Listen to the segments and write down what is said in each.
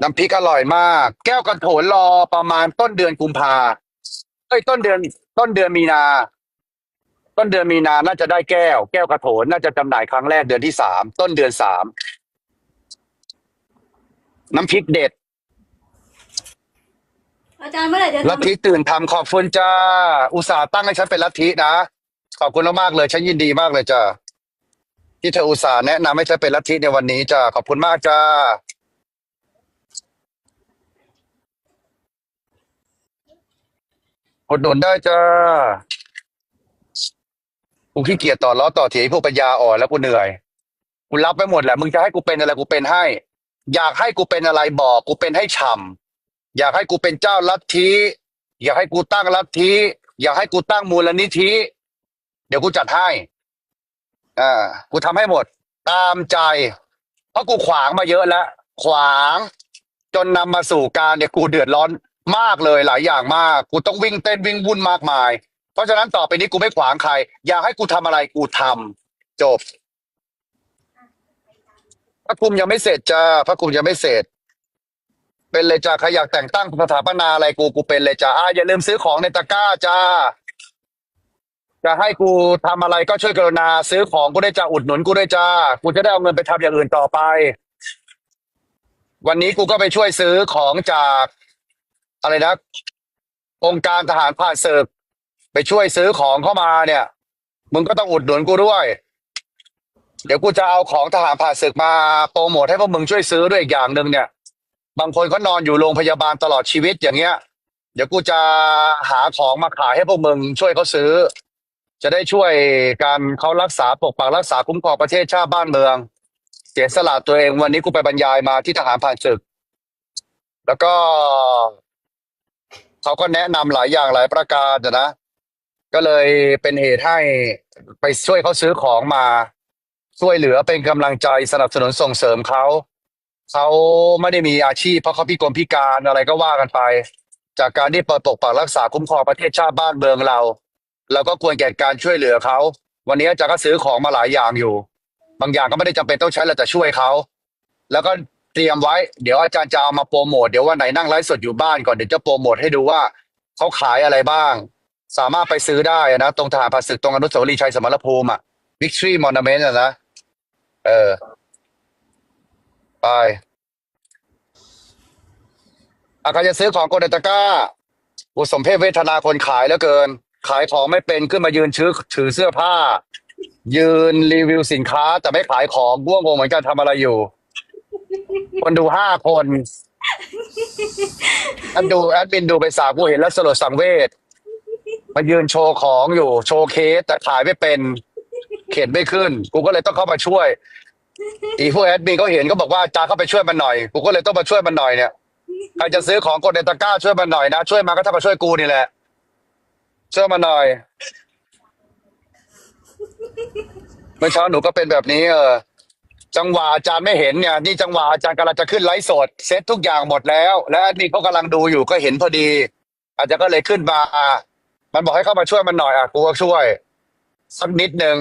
น้ำพริกอร่อยมาก แก้วกระโถนรอประมาณต้นเดือนกุมภาเอ้ยต้นเดือน ต้นเดือนมีนา ต้นเดือนมีนาน่าจะได้แก้ว แก้วกระโถนน่าจะจำหน่ายครั้งแรกเดือนที่สามต้นเดือนสามน้ำพริกเด็ด อาจารย์เมื่อไหร่จะลัททำธิตื่นทำขอบคุณจ้า อุตส่าห์ตั้งให้ฉันเป็นลัทธินะ ขอบคุณมากๆเลย ฉันยินดีมากเลยจ้าที่เธออุตส่าห์แนะนำให้ฉันเป็นลัทธิในวันนี้จ้าขอบคุณมากจ้า อุดหนุนได้จ้ากูขี้เกียจต่อล้อต่อเถียงไอ้พวกปัญญาอ่อนแล้วกูเหนื่อย กูรับไปหมดแหละ มึงจะให้กูเป็นอะไรกูเป็นให้ อยากให้กูเป็นอะไรบอก กูเป็นให้ฉ่ำอยากให้กูเป็นเจ้าลัทธิอยากให้กูตั้งลัทธิอยากให้กูตั้งมูลนิธิเดี๋ยวกูจัดให้อ่ากูทำให้หมด ตามใจ เพราะกูขวางมาเยอะแล้วขวาง จนนำมาสู่การเนี่ยกูเดือดร้อน มากเลยหลายอย่างมาก กูต้องวิ่งเต้นวิ่งวุ่นมากมาย เพราะฉะนั้นต่อไปนี้กูไม่ขวางใคร อยากให้กูทำอะไรกูทำจบพระคุมยังไม่เสร็จจ้าพระคุมยังไม่เสร็จ เป็นเลยจ้าใครอยากแต่งตั้งสถาปนาอะไรกูกูเป็นเลยจ้าอ่าอย่าลืมซื้อของในตะกร้าจ้า จะให้กูทำอะไรก็ช่วยกรุณาซื้อของกูได้วยจ้าอุดหนุนกูได้วยจ้ากูจะได้เอาเงินไปทำอย่างอื่นต่อไป วันนี้กูก็ไปช่วยซื้อของจาก อะไรนะองค์การทหารผ่านศึกไปช่วยซื้อของเข้ามาเนี่ย มึงก็ต้องอุดหนุนกูด้วย เดี๋ยวกูจะเอาของทหารผ่านศึกมาโปรโมทให้พวกมึงช่วยซื้อด้วยอีกอย่างหนึ่งเนี่ย บางคนเขานอนอยู่โรงพยาบาลตลอดชีวิตอย่างเงี้ย เดี๋ยวกูจะหาของมาขายให้พวกมึงช่วยเขาซื้อ จะได้ช่วยการเขารักษาปกปักรักษาคุ้มครองประเทศชาติบ้านเมือง เสียสละตัวเองวันนี้กูไปบรรยายมาที่ทหารผ่านศึก แล้วก็ เขาก็แนะนำหลายอย่างหลายประการอะนะ ก็เลยเป็นเหตุให้ไปช่วยเขาซื้อของมา ช่วยเหลือเป็นกำลังใจสนับสนุนส่งเสริมเขาเขาไม่ได้มีอาชีพเพราะเขาพิกลพิการอะไรก็ว่ากันไป จากการที่เปิดปกปักรักษาคุ้มครองประเทศชาติบ้านเมืองเราเราก็ควรแก่การช่วยเหลือเขา วันนี้อาจารย์ก็ซื้อของมาหลายอย่างอยู่ บางอย่างก็ไม่ได้จำเป็นต้องใช้เราแต่ช่วยเขา แล้วก็ เตรียมไว้ เดี๋ยวอาจารย์จะเอามาโปรโมท เดี๋ยววันไหนนั่งไลฟ์สดอยู่บ้านก่อน เดี๋ยวจะโปรโมทให้ดูว่าเขาขายอะไรบ้าง สามารถไปซื้อได้นะ ตรงทหารผ่าศึกตรงอนุสาวรีย์ชัยสมรภูมิอะ Victory Monument อะนะ เออ ไปอาใครจะซื้อของกดตะกร้าอุสมเพศเวทนาคนขายแล้วเกิน ขายของไม่เป็นขึ้นมายืนชื้อถือเสื้อผ้า ยืนรีวิวสินค้าแต่ไม่ขายของง่วงงงเหมือนกันทำอะไรอยู่ คนดูห้าคนแอันดูแอดมินดูไปสามกูเห็นแล้วสลดสังเวชมายืนโชว์ของอยู่ โชว์เคสแต่ขายไม่เป็น เข็นไม่ขึ้น กูก็เลยต้องเข้ามาช่วย อีพวกแอดมินก็เห็นก็บอกว่าอาจาเข้าไปช่วยมันหน่อย กูก็เลยต้องมาช่วยมันหน่อยเนี่ยใครจะซื้อของกดในตะกร้าช่วยมันหน่อยนะช่วยมาก็ถ้ามาช่วยกูนี่แหละช่วยมาหน่อย เมื่อเช้าหนูก็เป็นแบบนี้เออ จังหวะอาจารย์ไม่เห็นเนี่ยนี่จังหวะอาจารย์กำลังจะขึ้นไลฟ์สดเซตทุกอย่างหมดแล้ว และแอดมินเขากำลังดูอยู่ก็เห็นพอดี อาจจะก็เลยขึ้นมา มันบอกให้เข้ามาช่วยมันหน่อยอะกูก็ช่วย สักนิดนึง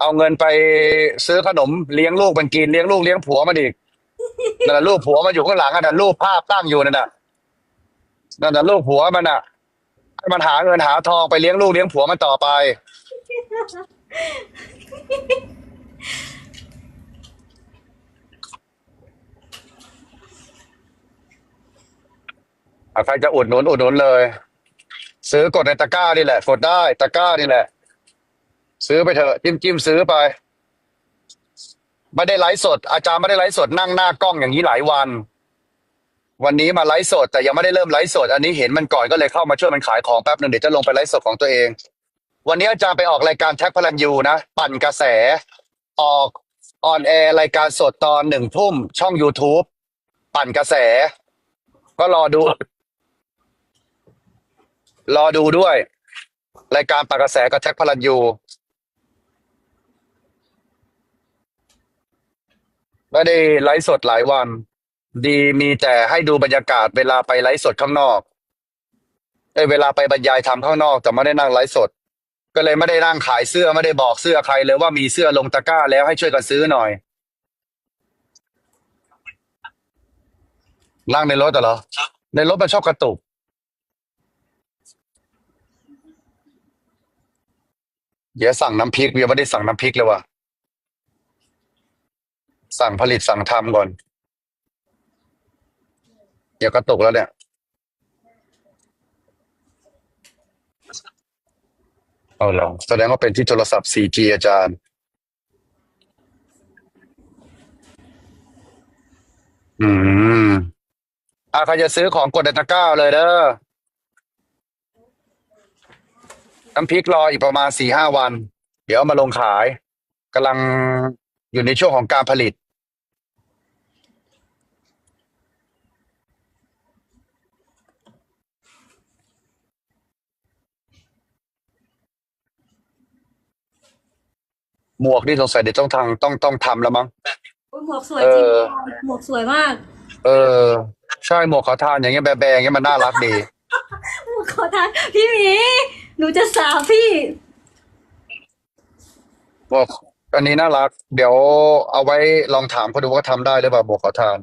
เอาเงินไปซื้อขนมเลี้ยงลูกมันกินเลี้ยงลูกเลี้ยงผัวมันอีกนั่นน่ะลูกผัวมันอยู่ข้างหลังอะนั่นรูปภาพตั้งอยู่นั่นน่ะนั่นน่ะลูกผัวมันอะให้มันหาเงินหาทองไปเลี้ยงลูกเลี้ยงผัวมันต่อไป อะ ใครจะอุดหนุนอุดหนุนเลย ซื้อกดในตะกร้านี่แหละ กดได้ตะกร้านี่แหละ ซื้อไปเถอะจิ้มจิ้มซื้อไปไม่ได้ไลฟ์สด อาจารย์ไม่ได้ไลฟ์สดนั่งหน้ากล้องอย่างนี้หลายวัน วันนี้มาไลฟ์สด แต่ยังไม่ได้เริ่มไลฟ์สด อันนี้เห็นมันก่อนก็เลยเข้ามาช่วยมันขายของแป๊บหนึ่งเดี๋ยวจะลงไปไลฟ์สดของตัวเอง วันนี้อาจารย์ไปออกรายการแท็กพลันยูนะ ปั่นกระแส ออกออนแอร์รายการสดตอนหนึ่งทุ่มช่อง YouTube ปั่นกระแส ก็รอดู รอดูด้วย รายการปากกระแสกับแท็กพลันยูไม่ได้ไลฟ์สดหลายวัน ดีมีแต่ให้ดูบรรยากาศเวลาไปไลฟ์สดข้างนอกเอ้ยเวลาไปบรรยายทำข้างนอก แต่ไม่ได้นั่งไลฟ์สด ก็เลยไม่ได้นั่งขายเสื้อไม่ได้บอกเสื้อใครเลยว่ามีเสื้อลงตะกร้าแล้วให้ช่วยกันซื้อหน่อยนั่งในรถเหรอในรถมันชอบกระตุก เดี๋ยวสั่งน้ำพริกยังไม่ได้สั่งน้ำพริกเลยว่ะ สั่งผลิตสั่งทำก่อน เดี๋ยวกระตุกแล้วเนี่ย เอาเหรอแสดงว่าเป็นที่โทรศัพท์ 4G อาจารย์ อืมอะใครจะซื้อของกดในตะกร้าเลยเด้อ น้ำพริกรออีกประมาณสี่ห้าวัน เดี๋ยวเอามาลงขายกำลังอยู่ในช่วงของการผลิต หมวกนี่สงสัยเดี๋ยวต้องทางต้องต้องทำแล้วมั้ง โอ้ยหมวกสวยจริงเออ หมวกสวยมากเออ ใช่หมวกขอทานอย่างเงี้ยแบะๆอย่างเงี้ยมันน่ารักดี หมวกขอทานพี่หมี หนูจะสาวพี่หมวกอันนี้น่ารัก เดี๋ยวเอาไว้ลองถามเขาดูว่าทำได้หรือเปล่าหมวกขอทาน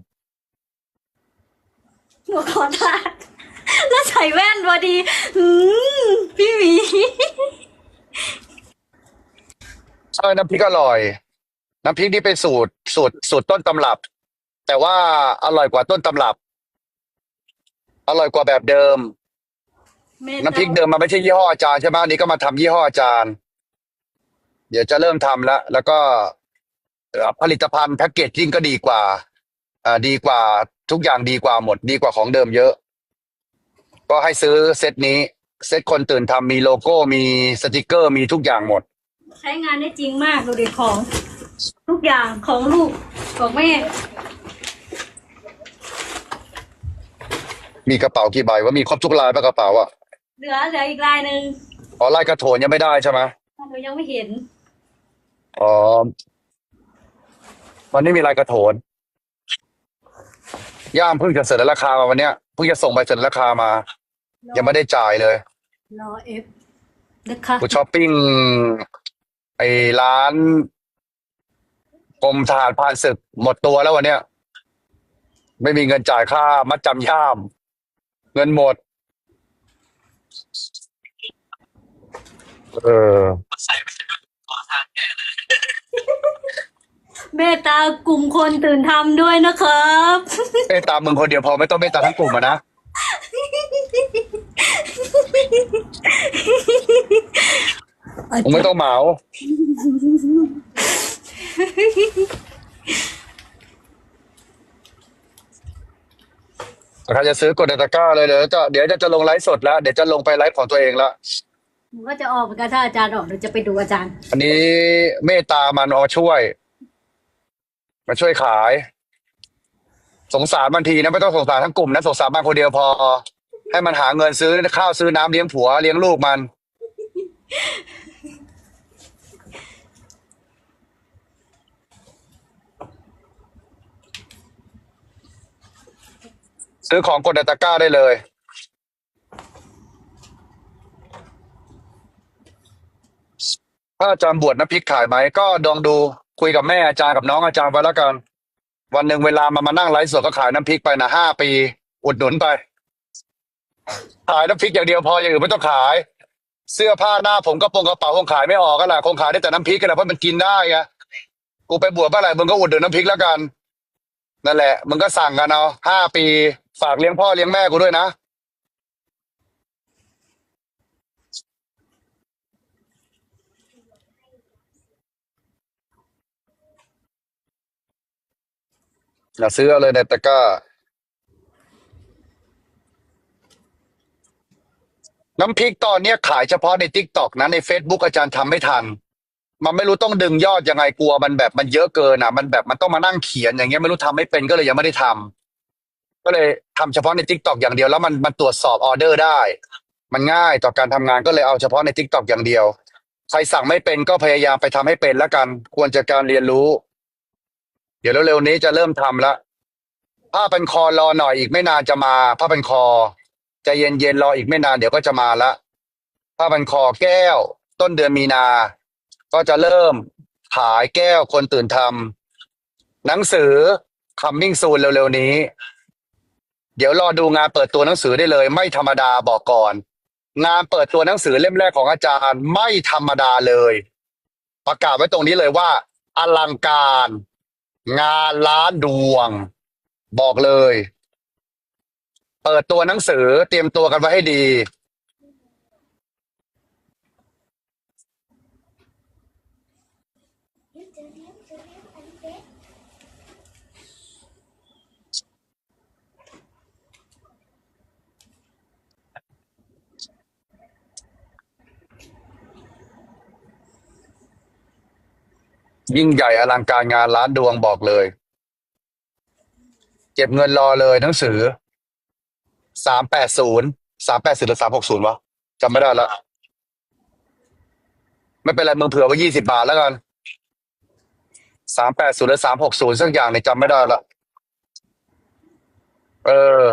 หมวกขอทานแล้วใส่แว่นพอดี อืมพี่หมี ใช่น้ำพริกอร่อย น้ำพริกนี่เป็นสูตรสูตรสูตรต้นตำรับ แต่ว่าอร่อยกว่าต้นตำรับ อร่อยกว่าแบบเดิม น้ำพริกเดิมมันไม่ใช่ยี่ห้ออาจารย์ใช่ไหมอันนี้ก็มาทำยี่ห้ออาจารย์ เดี๋ยวจะเริ่มทำแล้ว แล้วก็เอ่อผลิตภัณฑ์แพ็กเกจจิ้งก็ดีกว่าอ่าดีกว่าทุกอย่างดีกว่าหมด ดีกว่าของเดิมเยอะ ก็ให้ซื้อเซตนี้ เซตคนตื่นทำมีโลโก้มีสติกเกอร์มีทุกอย่างหมด ใช้งานได้จริงมากดูดิของ ทุกอย่างของลูกของแม่มีกระเป๋ากี่ใบว่ามีครบทุกลายปะกระเป๋าอะ เหลือเหลืออีกลายหนึ่งอ๋อลายกระโถนยังไม่ได้ใช่ไหมหนูยังไม่เห็น อ๋อวันนี้มีลายกระโถน ย่ามเพิ่งจะเสนอราคามาวันเนี้ยเพิ่งจะส่งใบเสนอราคามา ยังไม่ได้จ่ายเลย รอเอฟนะคะกูช้อปปิ้งไอ้ร้านกรมทหารพรานศึกหมดตัวแล้ววันเนี้ย ไม่มีเงินจ่ายค่ามัดจำย่าม เงินหมด เออเมตตากลุ่มคนตื่นทำด้วยนะครับเมตตามึงคนเดียวพอไม่ต้องเมตตาทั้งกลุ่มอะนะ มึงไม่ต้องเหมา ใครจะซื้อกดในตะกร้าเลยเดี๋ยวจะเดี๋ยวจะจะลงไลฟ์สดแล้ว เดี๋ยวจะลงไปไลฟ์ของตัวเองละหนูก็จะออกเหมือนกันถ้าอาจารย์ออกหนูจะไปดูอาจารย์ อันนี้เมตตามันเอาช่วย มาช่วยขาย สงสารบางทีนะไม่ต้องสงสารทั้งกลุ่มนะสงสารบางคนเดียวพอ ให้มันหาเงินซื้อข้าวซื้อน้ำเลี้ยงผัวเลี้ยงลูกมัน ซื้อของกดในตะกร้าได้เลยถ้าอาจารย์บวชน้ำพริกขายไหม ก็ลองดูคุยกับแม่อาจารย์กับน้องอาจารย์ไปแล้วกัน วันหนึ่งเวลามามานั่งไลฟ์สดก็ขายน้ำพริกไปนะห้าปี อุดหนุนไป ขายน้ำพริกอย่างเดียวพออย่างอื่นไม่ต้องขาย เสื้อผ้าหน้าผมก็ปงกระเป๋าคงขายไม่ออกก็แหละคงขายได้แต่น้ำพริกกันแหละเพราะมันกินได้ไงกูไปบวชเมื่อไหร่มึงก็อุดหนุนน้ำพริกแล้วกัน นั่นแหละมึงก็สั่งกันเอาห้าปี ฝากเลี้ยงพ่อเลี้ยงแม่กูด้วยนะ อย่าซื้อเอาเลยในตะกร้า น้ำพริกตอนเนี้ยขายเฉพาะในทิกตอกนะใน Facebook อาจารย์ทำไม่ทัน มันไม่รู้ต้องดึงยอดยังไงกลัวมันแบบมันเยอะเกินอะ มันแบบมันต้องมานั่งเขียนอย่างเงี้ยไม่รู้ทำไม่เป็นก็เลยยังไม่ได้ทำ ก็เลยทำเฉพาะในทิกตอกอย่างเดียวแล้วมันมันตรวจสอบออเดอร์ได้ มันง่ายต่อการทำงานก็เลยเอาเฉพาะในทิกตอกอย่างเดียว ใครสั่งไม่เป็นก็พยายามไปทำให้เป็นแล้วกัน ควรจะการเรียนรู้ เดี๋ยวเร็วๆนี้จะเริ่มทำละผ้าเป็นคอรอหน่อยอีกไม่นานจะมาผ้าเป็นคอใจเย็นๆรออีกไม่นานเดี๋ยวก็จะมาละผ้าเป็นคอแก้ว ต้นเดือนมีนา ก็จะเริ่มขายแก้วคนตื่นทำหนังสือ coming soon เร็วๆนี้ เดี๋ยวรอดูงานเปิดตัวหนังสือได้เลย ไม่ธรรมดาบอกก่อน งานเปิดตัวหนังสือเล่มแรกของอาจารย์ไม่ธรรมดาเลย ประกาศไว้ตรงนี้เลยว่า อลังการ งานล้านดวง บอกเลย เปิดตัวหนังสือเตรียมตัวกันไว้ให้ดี ยิ่งใหญ่อลังการงานล้านดวงบอกเลย เก็บเงินรอเลยหนังสือสามแปดศูนย์สามแปดศูนย์หรือสามหกศูนย์วะจำไม่ได้ละไม่เป็นไรมึงเผื่อไว้ยี่สิบาทแล้วกันสามแปดศูนย์หรือสามหกศูนย์สักอย่างเนี่ยจำไม่ได้ละเออ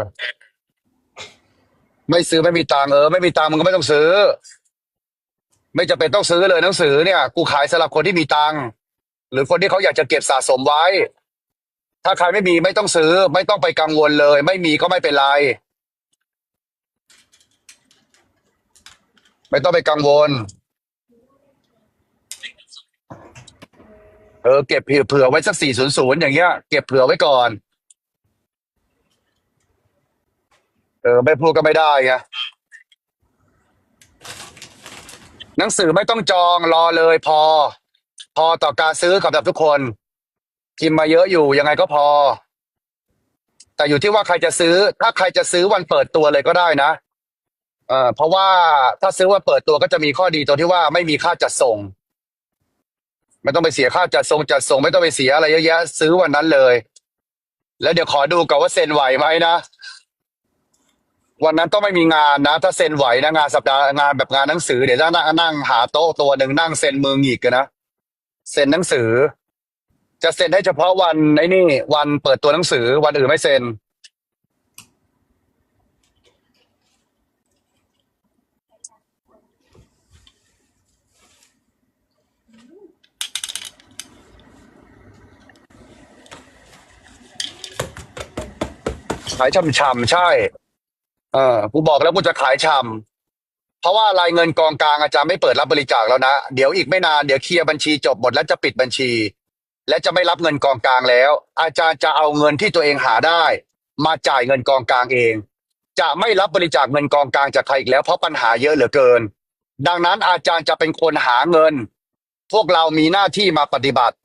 ไม่ซื้อไม่มีตังเออ ไม่มีตังมึงก็ไม่ต้องซื้อ ไม่จำเป็นต้องซื้อเลยหนังสือเนี่ย กูขายสำหรับคนที่มีตังค์ หรือคนที่เขาอยากจะเก็บสะสมไว้ ถ้าใครไม่มีไม่ต้องซื้อ ไม่ต้องไปกังวลเลย ไม่มีก็ไม่เป็นไร ไม่ต้องไปกังวล เออเก็บเผื่อไว้สักสี่ศูนย์ศูนย์อย่างเงี้ย เก็บเผื่อไว้ก่อน เออ ไม่พูดก็ไม่ได้ไงหนังสือไม่ต้องจองรอเลยพอ พอต่อการซื้อกับทุกคนพิมพ์มาเยอะอยู่ยังไงก็พอ แต่อยู่ที่ว่าใครจะซื้อ ถ้าใครจะซื้อวันเปิดตัวเลยก็ได้นะเออเพราะว่าถ้าซื้อวันเปิดตัวก็จะมีข้อดีตรงที่ว่าไม่มีค่าจัดส่งไม่ต้องไปเสียค่าจัดส่งจัดส่ง ไม่ต้องไปเสียอะไรเยอะแยะ ซื้อวันนั้นเลย แล้วเดี๋ยวขอดูก่อนว่าเซ็นไหวไหมนะวันนั้นต้องไม่มีงานนะ ถ้าเซ็นไหวนะงานสัปดาห์งานแบบงานหนังสือเดี๋ยวจะนั่งนั่งหาโต๊ะตัวหนึ่งนั่งเซ็นมือหงิกกันนะ เซ็นหนังสือ จะเซ็นให้เฉพาะวันไอ้นี่ วันเปิดตัวหนังสือ วันอื่นไม่เซ็น ขายช่ำๆใช่ เออกูบอกแล้วกูจะขายช่ำ เพราะว่ารายเงินกองกลางอาจารย์ไม่เปิดรับบริจาคแล้วนะ เดี๋ยวอีกไม่นานเดี๋ยวเคลียร์บัญชีจบหมดแล้วจะปิดบัญชี และจะไม่รับเงินกองกลางแล้ว อาจารย์จะเอาเงินที่ตัวเองหาได้ มาจ่ายเงินกองกลางเอง จะไม่รับบริจาคเงินกองกลางจากใครอีกแล้วเพราะปัญหาเยอะเหลือเกิน ดังนั้นอาจารย์จะเป็นคนหาเงิน พวกเรามีหน้าที่มาปฏิบัติ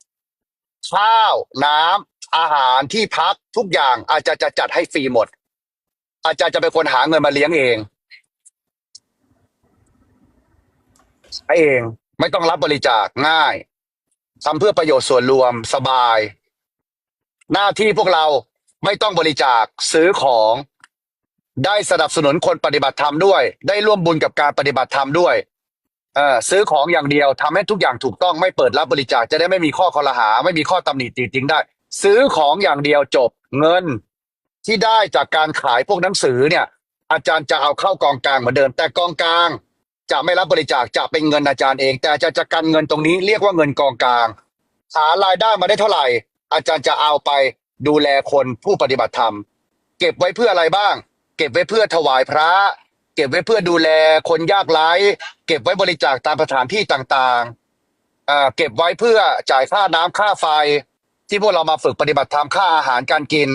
ข้าวน้ำอาหารที่พักทุกอย่างอาจารย์จะจัดให้ฟรีหมด อาจารย์จะเป็นคนหาเงินมาเลี้ยงเอง ให้เองไม่ต้องรับบริจาคง่ายทำเพื่อประโยชน์ส่วนรวมสบาย หน้าที่พวกเราไม่ต้องบริจาคซื้อของ ได้สนับสนุนคนปฏิบัติธรรมด้วย ได้ร่วมบุญกับการปฏิบัติธรรมด้วยเออซื้อของอย่างเดียวทำให้ทุกอย่างถูกต้องไม่เปิดรับบริจาคจะได้ไม่มีข้อคอรหา ไม่มีข้อตำหนิติติงได้ ซื้อของอย่างเดียวจบเงินที่ได้จากการขายพวกหนังสือเนี่ย อาจารย์จะเอาเข้ากองกลางเหมือนเดิมแต่กองกลาง จะไม่รับบริจาคจะเป็นเงินอาจารย์เอง แต่อาจารย์จะกันเงินตรงนี้เรียกว่าเงินกองกลางหารายได้มาได้เท่าไหร่ อาจารย์จะเอาไปดูแลคนผู้ปฏิบัติธรรม เก็บไว้เพื่ออะไรบ้าง เก็บไว้เพื่อถวายพระ เก็บไว้เพื่อดูแลคนยากไร้เก็บไว้บริจาคตามสถานที่ต่างๆอ่าเก็บไว้เพื่อจ่ายค่าน้ำค่าไฟ ที่พวกเรามาฝึกปฏิบัติธรรมค่าอาหารการกิน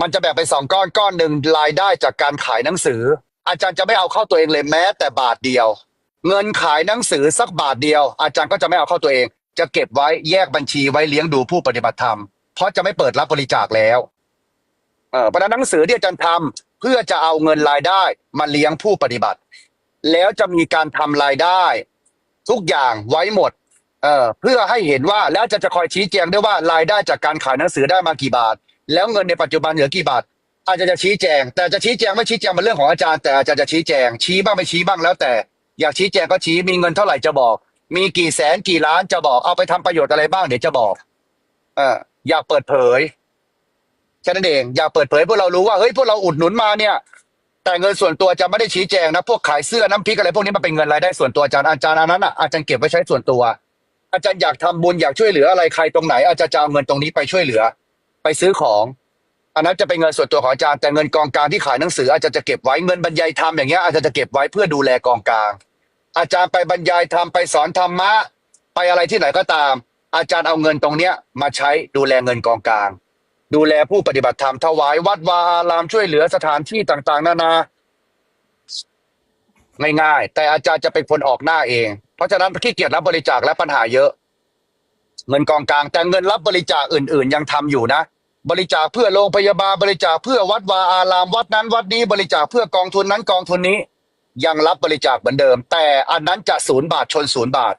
มันจะแบ่งเป็นสองก้อนก้อนหนึ่งรายได้จากการขายหนังสือ อาจารย์จะไม่เอาเข้าตัวเองเลยแม้แต่บาทเดียว เงินขายหนังสือสักบาทเดียว อาจารย์ก็จะไม่เอาเข้าตัวเอง จะเก็บไว้แยกบัญชีไว้เลี้ยงดูผู้ปฏิบัติธรรมเพราะจะไม่เปิดรับบริจาคแล้วเออเพราะนั้นหนังสือที่อาจารย์ทำเพื่อจะเอาเงินรายได้มาเลี้ยงผู้ปฏิบัติ แล้วจะมีการทำรายได้ ทุกอย่างไว้หมดเออเพื่อให้เห็นว่าแล้วจารย์จะคอยชี้แจงด้วยว่ารายได้จากการขายหนังสือได้มากี่บาท แล้วเงินในปัจจุบันเหลือกี่บาท อาจารย์จะชี้แจง แต่จะชี้แจงไม่ชี้แจงเป็นเรื่องของอาจารย์แต่อาจารย์จะชี้แจง ชี้บ้างไม่ชี้บ้างแล้วแต่ อยากชี้แจงก็ชี้มีเงินเท่าไหร่จะบอก มีกี่แสนกี่ล้านจะบอกเอาไปทำประโยชน์อะไรบ้างเดี๋ยวจะบอกเอออยากเปิดเผยแค่นั้นเองอยากเปิดเผยพวกเรารู้ว่าเฮ้ยพวกเราอุดหนุนมาเนี่ย แต่เงินส่วนตัวจะไม่ได้ชี้แจงนะพวกขายเสื้อน้ำพริกอะไรพวกนี้มันเป็นเงินรายได้ส่วนตัวอาจารย์อาจารย์อันนั้นอะอาจารย์เก็บไว้ใช้ส่วนตัว อาจารย์อยากทำบุญอยากช่วยเหลืออะไรใครตรงไหนอาจารย์จะเอาเงินตรงนี้ไปช่วยเหลือ ไปซื้อของ อันนั้นจะเป็นเงินส่วนตัวของอาจารย์แต่เงินกองกลางที่ขายหนังสืออาจจะจะเก็บไว้เงินบรรยายธรรมอย่างเงี้ยอาจจะจะเก็บไว้เพื่อดูแลกองกลาง อาจารย์ไปบรรยายธรรมไปสอนธรรมะไปอะไรที่ไหนก็ตาม อาจารย์เอาเงินตรงเนี้ยมาใช้ดูแลเงินกองกลาง ดูแลผู้ปฏิบัติธรรมถวายวัดวาอารามช่วยเหลือสถานที่ต่างๆ นานาง่ายๆแต่อาจารย์จะเป็นคนออกหน้าเอง เพราะฉะนั้นขี้เกียจรับบริจาคและปัญหาเยอะ เงินกองกลางแต่เงินรับบริจาคอื่น ๆ ยังทำอยู่นะ บริจาคเพื่อโรงพยาบาลบริจาคเพื่อวัดวาอารามวัดนั้น วัดนี้บริจาคเพื่อกองทุนนั้นกองทุนนี้ ยังรับบริจาคเหมือนเดิม แต่อันนั้นจะศูนย์บาทชนศูนย์บาท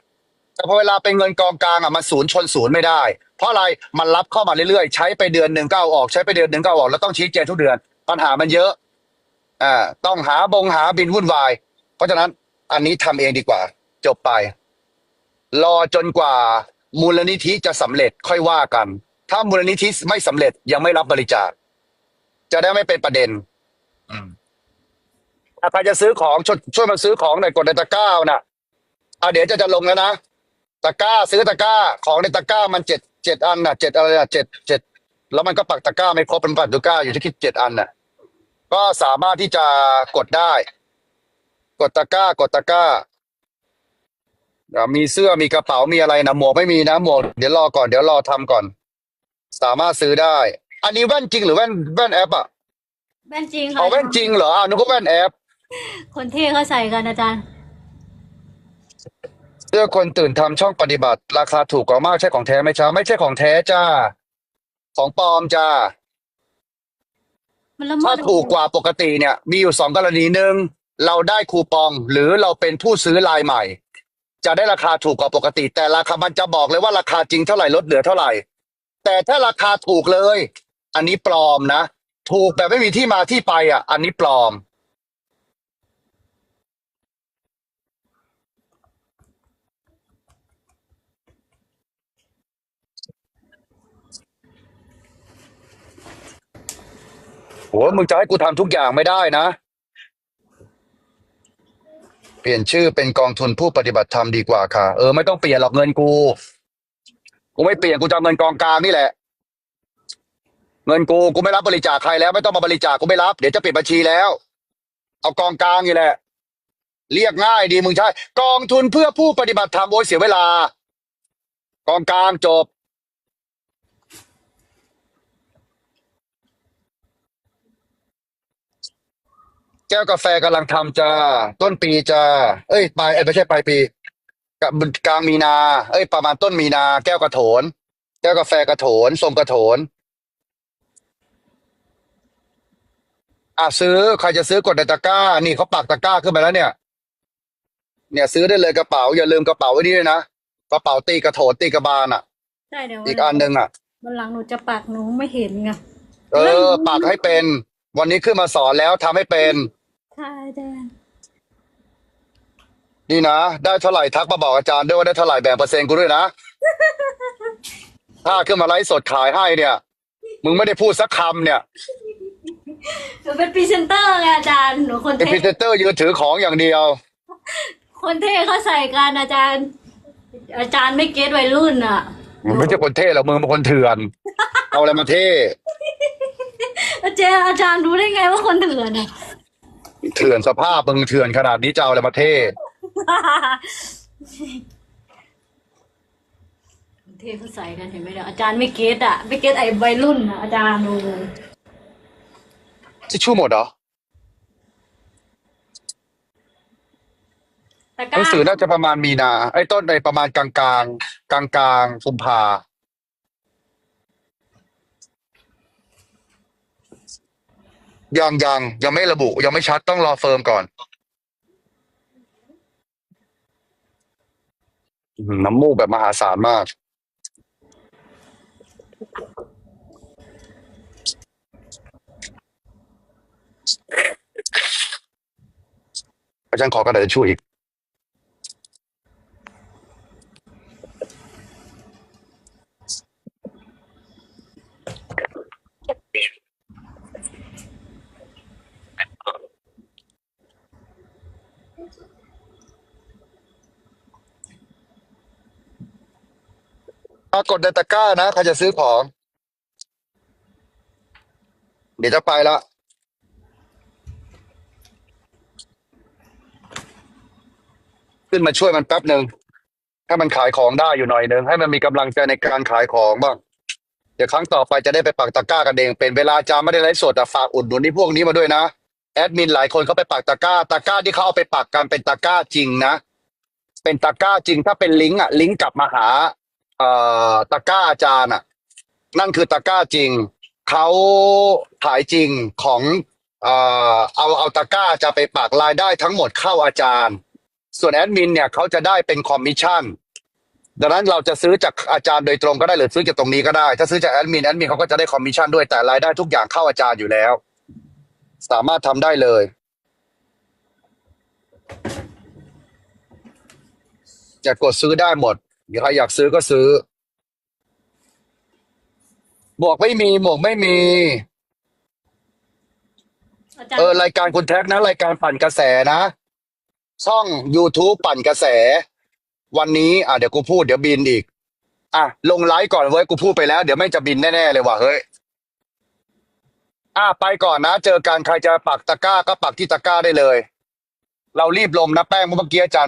แต่พอเวลาเป็นเงินกองกลางอะมันศูนย์ชนศูนย์ไม่ได้ เพราะอะไรมันรับเข้ามาเรื่อยๆ ใช้ไปเดือนหนึ่งก็เอาออกใช้ไปเดือนหนึ่งก็เอาออกแล้วต้องชี้แจงทุกเดือน ปัญหามันเยอะอ่าต้องหาบงหาบินวุ่นวาย เพราะฉะนั้นอันนี้ทำเองดีกว่า จบไป รอจนกว่ามูลนิธิจะสำเร็จค่อยว่ากัน ถ้ามูลนิธิไม่สำเร็จยังไม่รับบริจาค จะได้ไม่เป็นประเด็นอืมถ้าใครจะซื้อของช่วยช่วยมาซื้อของหน่อยกดในตะกร้าน่ะอะเดี๋ยวจะจะลงแล้วนะตะกร้าซื้อตะกร้าของในตะกร้ามันเจ็ดเจ็ดอันน่ะเจ็ดอะไรน่ะเจ็ดเจ็ดแล้วมันก็ปักตะกร้าไม่ครบเป็นปักตะกร้าอยู่ที่คิดเจ็ดอันน่ะ ก็สามารถที่จะกดได้ กดตะกร้ากดตะกร้าอะมีเสื้อมีกระเป๋ามีอะไรนะหมวกไม่มีนะหมวกเดี๋ยวรอก่อนเดี๋ยวรอทำก่อน สามารถซื้อได้ อันนี้แว่นจริงหรือแว่นแว่นแอปอะแว่นจริงค่ะเอาแว่นจริงเหรออะนึกว่าแว่นแอป คนเท่เขาใส่กันอาจารย์ เสื้อคนตื่นทำช่องปฏิบัติ ราคาถูกกว่ามากใช่ของแท้ไหมจ้าไม่ใช่ของแท้จ้า ของปลอมจ้า มันละเมิถ้าดถูกกว่าปกติเนี่ย มีอยู่สองกรณีหนึ่งเราได้คูปองหรือเราเป็นผู้ซื้อรายใหม่ จะได้ราคาถูกกว่าปกติ แต่ราคามันจะบอกเลยว่าราคาจริงเท่าไหร่ลดเหลือเท่าไหร่ แต่ถ้าราคาถูกเลย อันนี้ปลอมนะ ถูกแบบไม่มีที่มาที่ไปอะ อันนี้ปลอม โหมึงจะให้กูทำทุกอย่างไม่ได้นะ เปลี่ยนชื่อเป็นกองทุนผู้ปฏิบัติธรรมดีกว่าค่ะ เออไม่ต้องเปลี่ยนหรอกเงินกู กูไม่เปลี่ยนกูจะเอาเงินกองกลางนี่แหละ เงินกูกูไม่รับบริจาคใครแล้วไม่ต้องมาบริจาคกูไม่รับเดี๋ยวจะปิดบัญชีแล้ว เอากองกลางนี่แหละ เรียกง่ายดีมึงใช่กองทุนเพื่อผู้ปฏิบัติธรรมโอ้ยเสียเวลา กองกลางจบแก้วกาแฟกำลังทำจ้า ต้นปีจ้า เอ้ยปลายเอ้ยไม่ใช่ปลายปี กะกลางมีนา เอ้ย ประมาณต้นมีนาแก้วกระโถน แก้วกาแฟกระโถนส้มกระโถน อะซื้อใครจะซื้อกดในตะกร้า นี่เขาปักตะกร้าขึ้นมาแล้วเนี่ย เนี่ยซื้อได้เลยกระเป๋า อย่าลืมกระเป๋าไว้นี่ด้วยนะกระเป๋าตีกระโถนตีกระบาลอะ ใช่เดี๋ยวอีกอันหนึ่งอะวันหลังหนูจะปักหนูไม่เห็นไงเออปักให้เป็น วันนี้ขึ้นมาสอนแล้วทำให้เป็น ใช่อาจารย์ นี่นะ ได้เท่าไหร่ทักมาบอกอาจารย์ด้วยว่าได้เท่าไหร่แบ่งเปอร์เซ็นต์กูด้วยนะ ถ้าขึ้นมาไลฟ์สดขายให้เนี่ย มึงไม่ได้พูดสักคำเนี่ยหนูเป็นพรีเซนเตอร์ไงอาจารย์หนูคนเป็นพเท่รีเซนเตอร์ยืนถือของอย่างเดียว คนเท่เขาใส่กันอาจารย์ อาจารย์ไม่เก็ตวัยรุ่นอะ มึงไม่ใช่คนเท่หรอกมึงเป็นคนเถื่อน เอาอะไรมาเท่ อาจารย์อาจารย์รู้ได้ไงว่าคนเถื่อนอะเถื่อนสภาพมึงเถื่อนขนาดนี้จะเอาอะไรมาเท่คน เท่เขาใส่กันเห็นไหมเนี่ยอาจารย์ไม่เก็ตอะ ไม่เก็ตไอ้วัยรุ่นอะอาจารย์ดูทิชชู่หมดเหรอตะกหนัร้างสือน่าจะประมาณมีนาไอ้ต้นในประมาณกลางกลางกลางกลางๆกุมภายังยังยังไม่ระบุ ยังไม่ชัดต้องรอเฟิร์มก่อนอื้อหือ น้ำมูกแบบมหาศาลมาก อาจารย์ขอกระดาษช่วยอีก ปรากฏในตะกร้านะใครจะซื้อของ เดี๋ยวจะไปละขึ้นมาช่วยมันแป๊บหนึ่งให้มันขายของได้อยู่หน่อยหนึ่งให้มันมีกำลังใจในการขายของบ้าง เดี๋ยวครั้งต่อไปจะได้ไปปักตะกร้ากันเองเป็นเวลาจาไม่ได้ไลฟ์สดแต่ฝากอุดหนุนที่พวกนี้มาด้วยนะแอดมินหลายคนเขาไปปักตะกร้าตะกร้าที่เขาเอาไปปักกันเป็นตะกร้าจริงนะเป็นตะกร้าจริงถ้าเป็นลิงก์อะลิงก์กลับมาหา ตะกร้าอาจารย์อะ นั่นคือตะกร้าจริง เขาขายจริงของเอ่อเอาเอาตะกร้าจะไปปักรายได้ทั้งหมดเข้าอาจารย์ ส่วนแอดมินเนี่ยเขาจะได้เป็นคอมมิชชั่นดังนั้นเราจะซื้อจากอาจารย์โดยตรงก็ได้หรือซื้อจากตรงนี้ก็ได้ ถ้าซื้อจากแอดมินแอดมินเขาก็จะได้คอมมิชชั่นด้วยแต่รายได้ทุกอย่างเข้าอาจารย์อยู่แล้ว สามารถทำได้เลย จะกดซื้อได้หมด ใครอยากซื้อก็ซื้อบวกไม่มีหมวกไม่มี อาจารย์เออ รายการคุณแท็กนะ รายการปั่นกระแสนะ ช่อง YouTube ปั่นกระแส วันนี้ อะเดี๋ยวกูพูดเดี๋ยวบินอีก อะ ลงไลฟ์ก่อนเว้ยกูพูดไปแล้ว เดี๋ยวไม่งจะบินแน่ ๆ เลยว่ะเฮ้ย อะไปก่อนนะ เจอกันใครจะปักตะกร้าก็ปักที่ตะกร้าได้เลย เรารีบลงนะแป้งเพราะเมื่อกี้อาจารย์